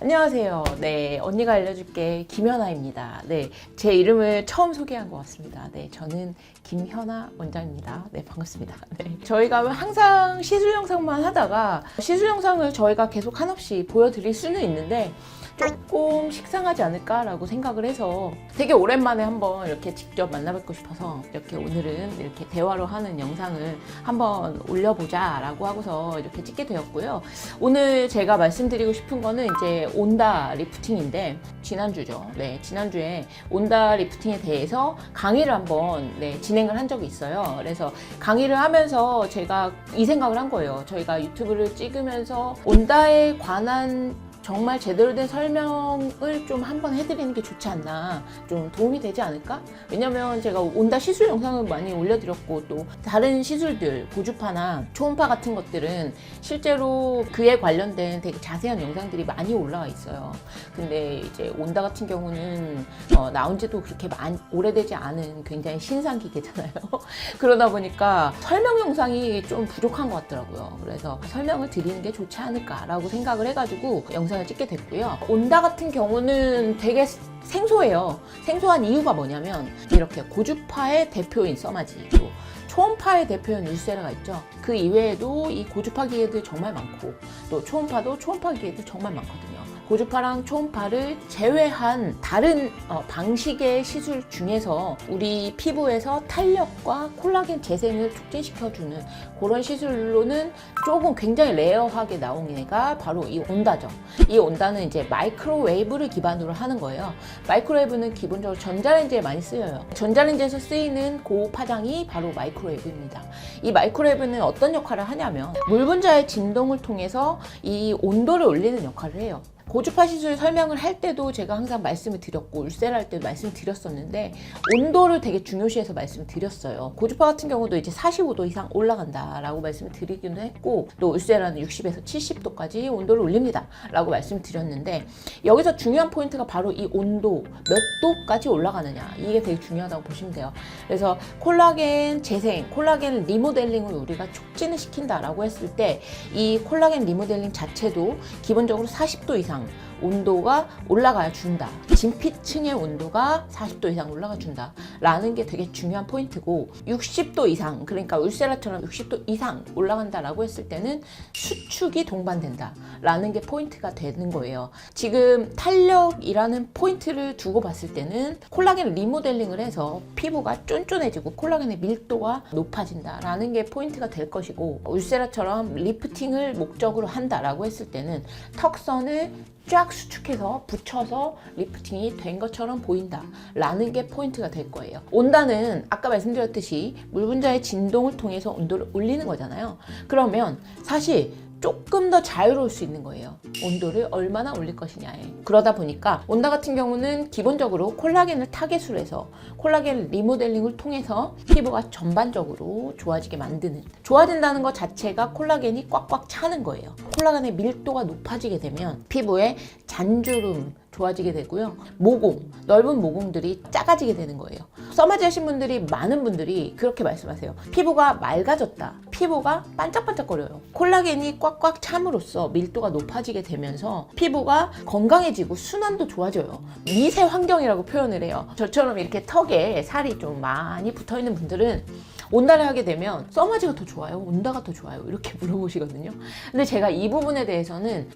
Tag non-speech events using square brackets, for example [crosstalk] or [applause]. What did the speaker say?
안녕하세요. 네, 언니가 알려줄게 김현아입니다. 네, 제 이름을 처음 소개한 것 같습니다. 네, 저는 김현아 원장입니다. 네, 반갑습니다. [laughs] 네, 저희가 항상 시술 영상만 하다가 시술 영상을 저희가 계속 한없이 보여드릴 수는 있는데 조금 식상하지 않을까라고 생각을 해서 되게 오랜만에 한번 이렇게 직접 만나뵙고 싶어서 이렇게 오늘은 이렇게 대화로 하는 영상을 한번 올려보자 라고 하고서 이렇게 찍게 되었고요. 오늘 제가 말씀드리고 싶은 거는 이제 온다 리프팅인데 지난주죠. 네, 지난주에 온다 리프팅에 대해서 강의를 한번 네, 진행을 한 적이 있어요. 그래서 강의를 하면서 제가 이 생각을 한 거예요. 저희가 유튜브를 찍으면서 온다에 관한 정말 제대로 된 설명을 좀 한번 해드리는 게 좋지 않나 좀 도움이 되지 않을까? 왜냐면 제가 온다 시술 영상을 많이 올려드렸고 또 다른 시술들 고주파나 초음파 같은 것들은 실제로 그에 관련된 되게 자세한 영상들이 많이 올라와 있어요. 근데 이제 온다 같은 경우는 어, 나온 지도 그렇게 많이 오래되지 않은 굉장히 신상 기계잖아요. [laughs] 그러다 보니까 설명 영상이 좀 부족한 것 같더라고요. 그래서 설명을 드리는 게 좋지 않을까라고 생각을 해가지고 영상 을 찍게 됐고요. 온다 같은 경우는 되게 생소해요. 생소한 이유가 뭐냐면 이렇게 고주파의 대표인 써마지 또 초음파의 대표인 울세라가 있죠. 그 이외에도 이 고주파 기계들 정말 많고 또 초음파도 초음파 기계들 정말 많거든요. 고주파랑 초음파를 제외한 다른 어, 방식의 시술 중에서 우리 피부에서 탄력과 콜라겐 재생을 촉진시켜주는 그런 시술로는 조금 굉장히 레어하게 나온 애가 바로 이 온다죠. 이 온다는 이제 마이크로웨이브를 기반으로 하는 거예요. 마이크로웨이브는 기본적으로 전자레인지에 많이 쓰여요. 전자레인지에서 쓰이는 고파장이 바로 마이크로웨이브입니다. 이 마이크로웨이브는 어떤 역할을 하냐면 물 분자의 진동을 통해서 이 온도를 올리는 역할을 해요. 고주파 시술 설명을 할 때도 제가 항상 말씀을 드렸고 울세를 할 때도 말씀을 드렸었는데 온도를 되게 중요시해서 말씀을 드렸어요. 고주파 같은 경우도 이제 45도 이상 올라간다라고 말씀을 드리기도 했고 또 울세라는 60에서 70도까지 온도를 올립니다라고 말씀을 드렸는데 여기서 중요한 포인트가 바로 이 온도 몇 도까지 올라가느냐 이게 되게 중요하다고 보시면 돼요. 그래서 콜라겐 재생, 콜라겐 리모델링을 우리가 촉진을 시킨다라고 했을 때 이 콜라겐 리모델링 자체도 기본적으로 40도 이상 は。 온도가 올라가야 준다. 진피층의 온도가 40도 이상 올라가 준다. 라는 게 되게 중요한 포인트고 60도 이상 그러니까 울세라처럼 60도 이상 올라간다라고 했을 때는 수축이 동반된다. 라는 게 포인트가 되는 거예요. 지금 탄력이라는 포인트를 두고 봤을 때는 콜라겐 리모델링을 해서 피부가 쫀쫀해지고 콜라겐의 밀도가 높아진다. 라는 게 포인트가 될 것이고 울세라처럼 리프팅을 목적으로 한다라고 했을 때는 턱선을 쫙 수축해서 붙여서 리프팅이 된 것처럼 보인다 라는 게 포인트가 될 거예요. 온다는 아까 말씀드렸듯이 물 분자의 진동을 통해서 온도를 올리는 거잖아요. 그러면 사실 조금 더 자유로울 수 있는 거예요. 온도를 얼마나 올릴 것이냐에. 그러다 보니까 온다 같은 경우는 기본적으로 콜라겐을 타겟으로 해서 콜라겐 리모델링을 통해서 피부가 전반적으로 좋아지게 만드는 좋아진다는 것 자체가 콜라겐이 꽉꽉 차는 거예요. 콜라겐의 밀도가 높아지게 되면 피부에 잔주름 좋아지게 되고요. 모공, 넓은 모공들이 작아지게 되는 거예요. 써마지 하신 분들이 많은 분들이 그렇게 말씀하세요. 피부가 맑아졌다. 피부가 반짝반짝거려요. 콜라겐이 꽉꽉 참으로써 밀도가 높아지게 되면서 피부가 건강해지고 순환도 좋아져요. 미세 환경이라고 표현을 해요. 저처럼 이렇게 턱에 살이 좀 많이 붙어 있는 분들은 온다를 하게 되면 써마지가 더 좋아요? 온다가 더 좋아요? 이렇게 물어보시거든요. 근데 제가 이 부분에 대해서는